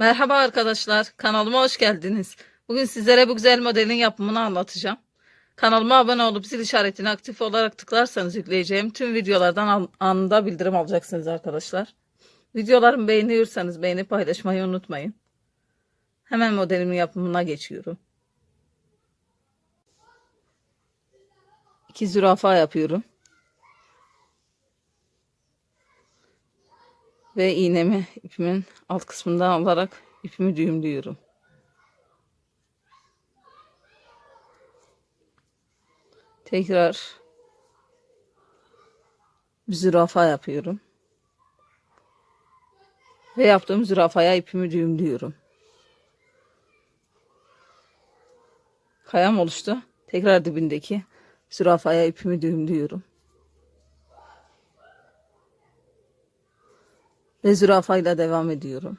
Merhaba arkadaşlar, kanalıma hoş geldiniz. Bugün sizlere bu güzel modelin yapımını anlatacağım. Kanalıma abone olup zil işaretini aktif olarak tıklarsanız yükleyeceğim tüm videolardan an- anında bildirim alacaksınız arkadaşlar. Videolarımı beğeniyorsanız beğenip paylaşmayı unutmayın. Hemen modelimin yapımına geçiyorum. İki zürafa yapıyorum. Ve iğnemi ipimin alt kısmından alarak ipimi düğümlüyorum. Tekrar bir zürafa yapıyorum. Ve yaptığım zürafaya ipimi düğümlüyorum. Kayam oluştu. Tekrar dibindeki zürafaya ipimi düğümlüyorum. Ve zürafayla devam ediyorum.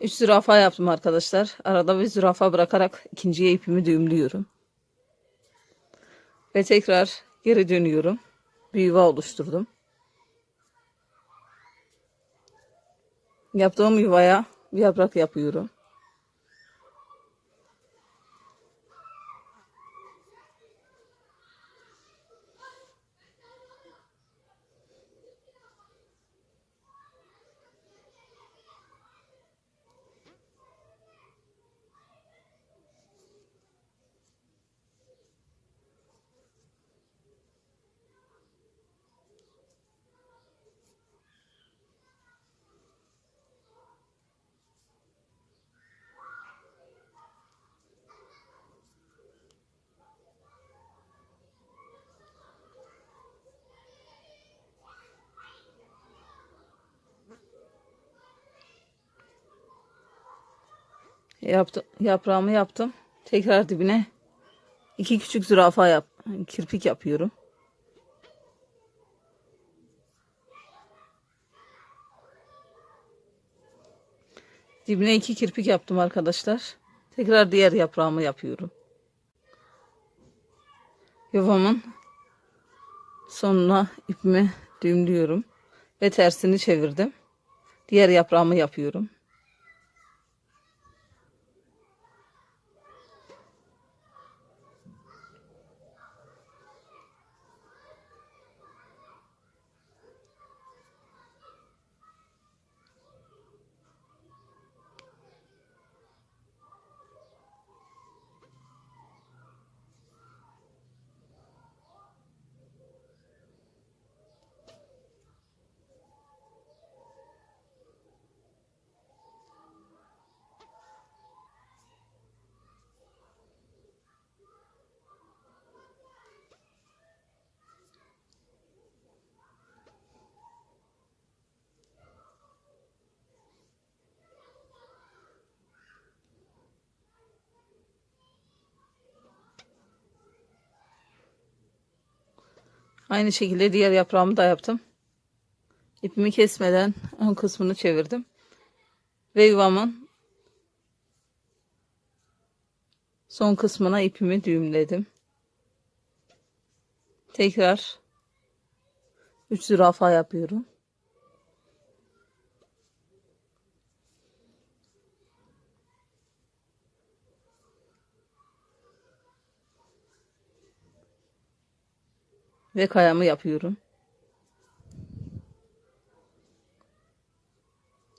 Üç zürafa yaptım arkadaşlar. Arada bir zürafa bırakarak ikinciye ipimi düğümlüyorum. Ve tekrar geri dönüyorum. Bir yuva oluşturdum. Yaptığım yuvaya bir yaprak yapıyorum. Yaptım, yaprağımı yaptım. Tekrar dibine iki küçük zürafa yap, kirpik yapıyorum. Dibine iki kirpik yaptım arkadaşlar. Tekrar diğer yaprağımı yapıyorum. Yuvamın sonuna ipimi düğümlüyorum ve tersini çevirdim. Diğer yaprağımı yapıyorum. Aynı şekilde diğer yaprağımı da yaptım. İpimi kesmeden ön kısmını çevirdim. Ve yuvamın son kısmına ipimi düğümledim. Tekrar 3 zürafa yapıyorum. Ve kayamı yapıyorum.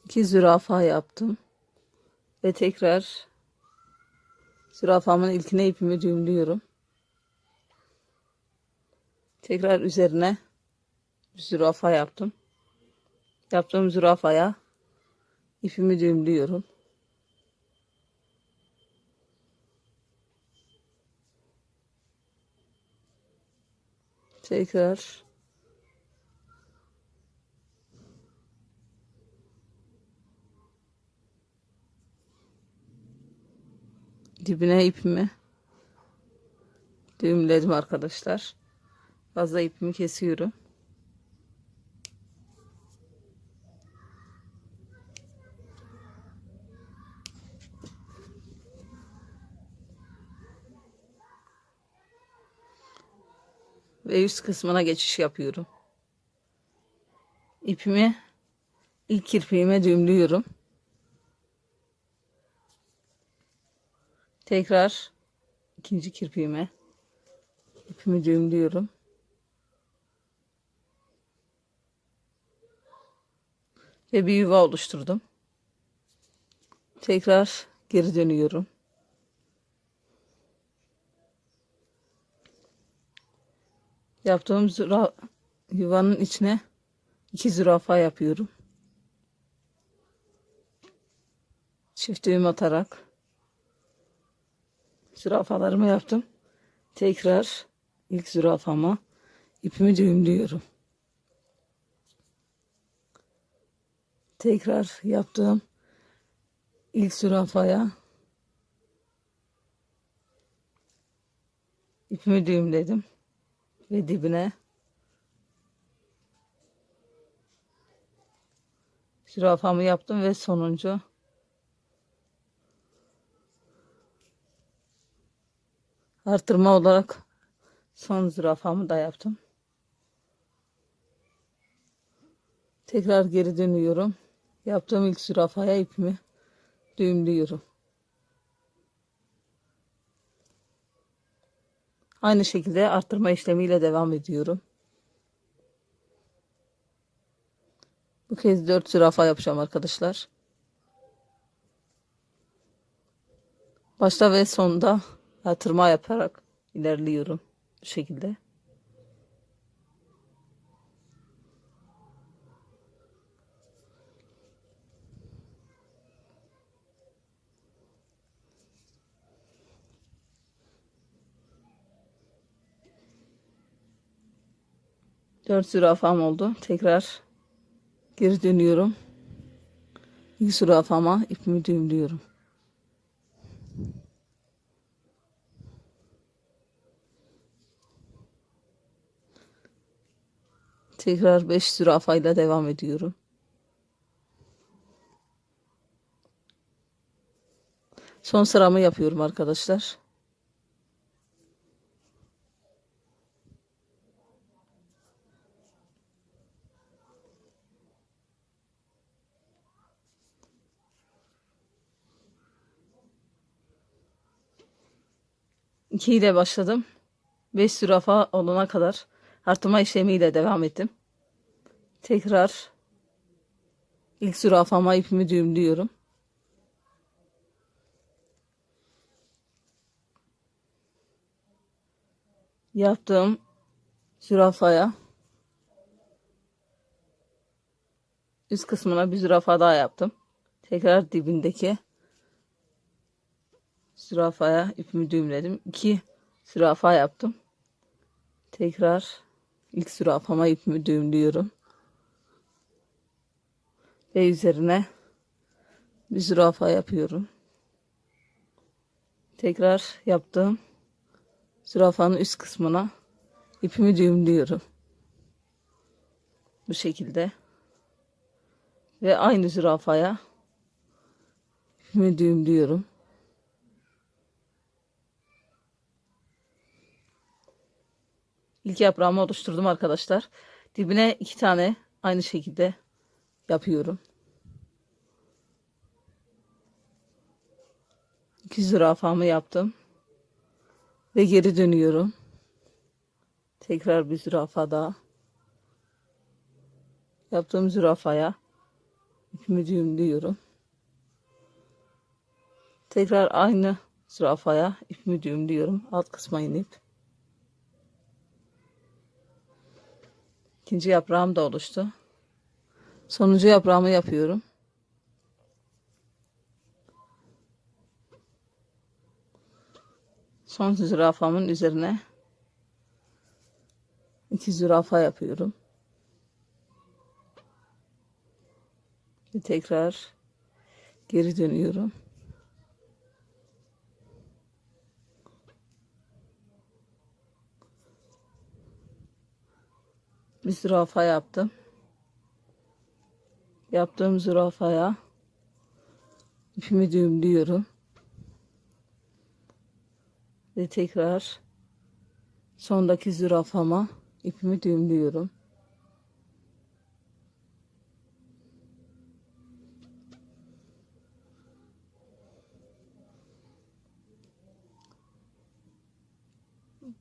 İki zürafa yaptım. Ve tekrar zürafamın ilkine ipimi düğümlüyorum. Tekrar üzerine zürafa yaptım. Yaptığım zürafaya ipimi düğümlüyorum. Tekrar dibine ipimi düğümledim arkadaşlar. Fazla ipimi kesiyorum. Ve üst kısmına geçiş yapıyorum. İpimi ilk kirpiğime düğümlüyorum. Tekrar ikinci kirpiğime ipimi düğümlüyorum. Ve bir yuva oluşturdum. Tekrar geri dönüyorum. Yaptığım züra, yuvanın içine iki zürafa yapıyorum. Çift düğüm atarak zürafalarımı yaptım. Tekrar ilk zürafama ipimi düğümlüyorum. Tekrar yaptığım ilk zürafaya ipimi düğümledim ve dibine zürafamı yaptım ve sonuncu artırma olarak son zürafamı da yaptım. Tekrar geri dönüyorum. Yaptığım ilk zürafaya ipimi düğümlüyorum. Aynı şekilde arttırma işlemiyle devam ediyorum. Bu kez 4 zürafa yapacağım arkadaşlar. Başta ve sonda artırma yaparak ilerliyorum bu şekilde. Dört zürafam oldu. Tekrar geri dönüyorum. İlk zürafama ipimi düğümlüyorum. Tekrar 5 zürafayla devam ediyorum. Son sıramı yapıyorum arkadaşlar. İki ile başladım. 5 zürafa olana kadar artırma işlemiyle devam ettim. Tekrar ilk zürafama ipimi düğümlüyorum. Yaptığım zürafaya üst kısmına bir zürafa daha yaptım. Tekrar dibindeki zürafaya ipimi düğümledim. İki zürafa yaptım. Tekrar ilk zürafama ipimi düğümlüyorum. Ve üzerine bir zürafa yapıyorum. Tekrar yaptığım zürafanın üst kısmına ipimi düğümlüyorum. Bu şekilde. Ve aynı zürafaya ipimi düğümlüyorum. İlk yaprağımı oluşturdum arkadaşlar. Dibine iki tane aynı şekilde yapıyorum. İki zürafamı yaptım. Ve geri dönüyorum. Tekrar bir zürafa daha. Yaptığım zürafaya ipimi düğümlüyorum. Tekrar aynı zürafaya ipimi düğümlüyorum. Alt kısma inip. İkinci yaprağım da oluştu. Sonuncu yaprağımı yapıyorum. Son zürafamın üzerine iki zürafa yapıyorum. Ve tekrar geri dönüyorum. Bir zürafa yaptım. Yaptığım zürafaya ipimi düğümlüyorum. Ve tekrar Sondaki zürafama ipimi düğümlüyorum.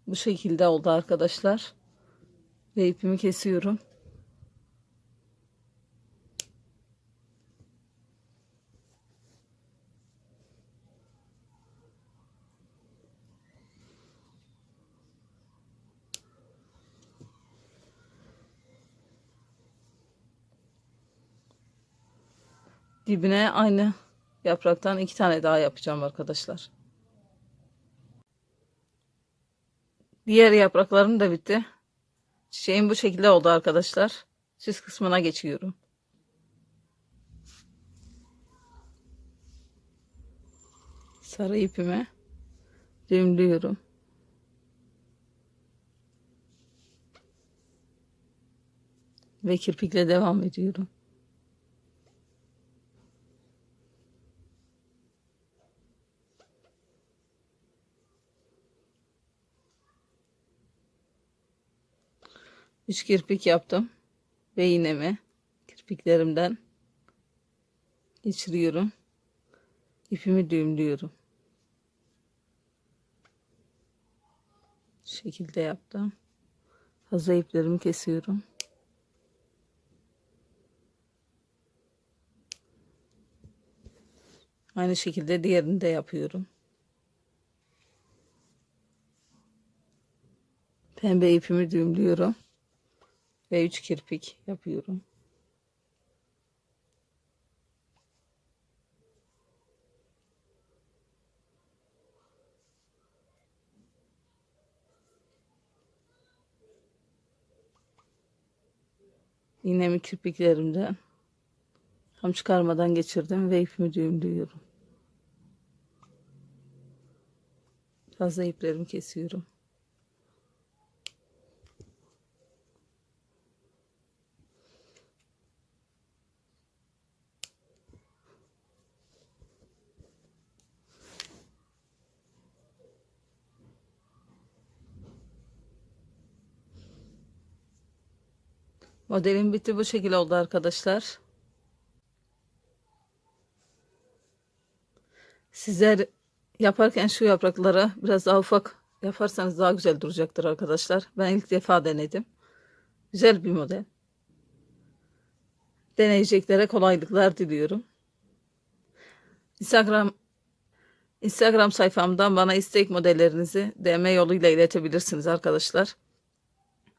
Bu şekilde oldu arkadaşlar. Ve ipimi kesiyorum. Dibine aynı yapraktan iki tane daha yapacağım arkadaşlar. Diğer yapraklarım da bitti. Çiçeğim bu şekilde oldu arkadaşlar. Süs kısmına geçiyorum. Sarı ipime düğümlüyorum. Ve kirpikle devam ediyorum. Üç kirpik yaptım. Ve iğnemi kirpiklerimden geçiriyorum. İpimi düğümlüyorum. Şu şekilde yaptım. Fazla iplerimi kesiyorum. Aynı şekilde diğerini de yapıyorum. Pembe ipimi düğümlüyorum ve 3 kirpik yapıyorum. İğnemi kirpiklerimden tam çıkarmadan geçirdim ve ipimi düğümlüyorum. Fazla iplerimi kesiyorum. Modelim bitti bu şekilde oldu arkadaşlar. Sizler yaparken şu yaprakları biraz daha ufak yaparsanız daha güzel duracaktır arkadaşlar. Ben ilk defa denedim. Güzel bir model. Deneyeceklere kolaylıklar diliyorum. Instagram Instagram sayfamdan bana istek modellerinizi DM yoluyla iletebilirsiniz arkadaşlar.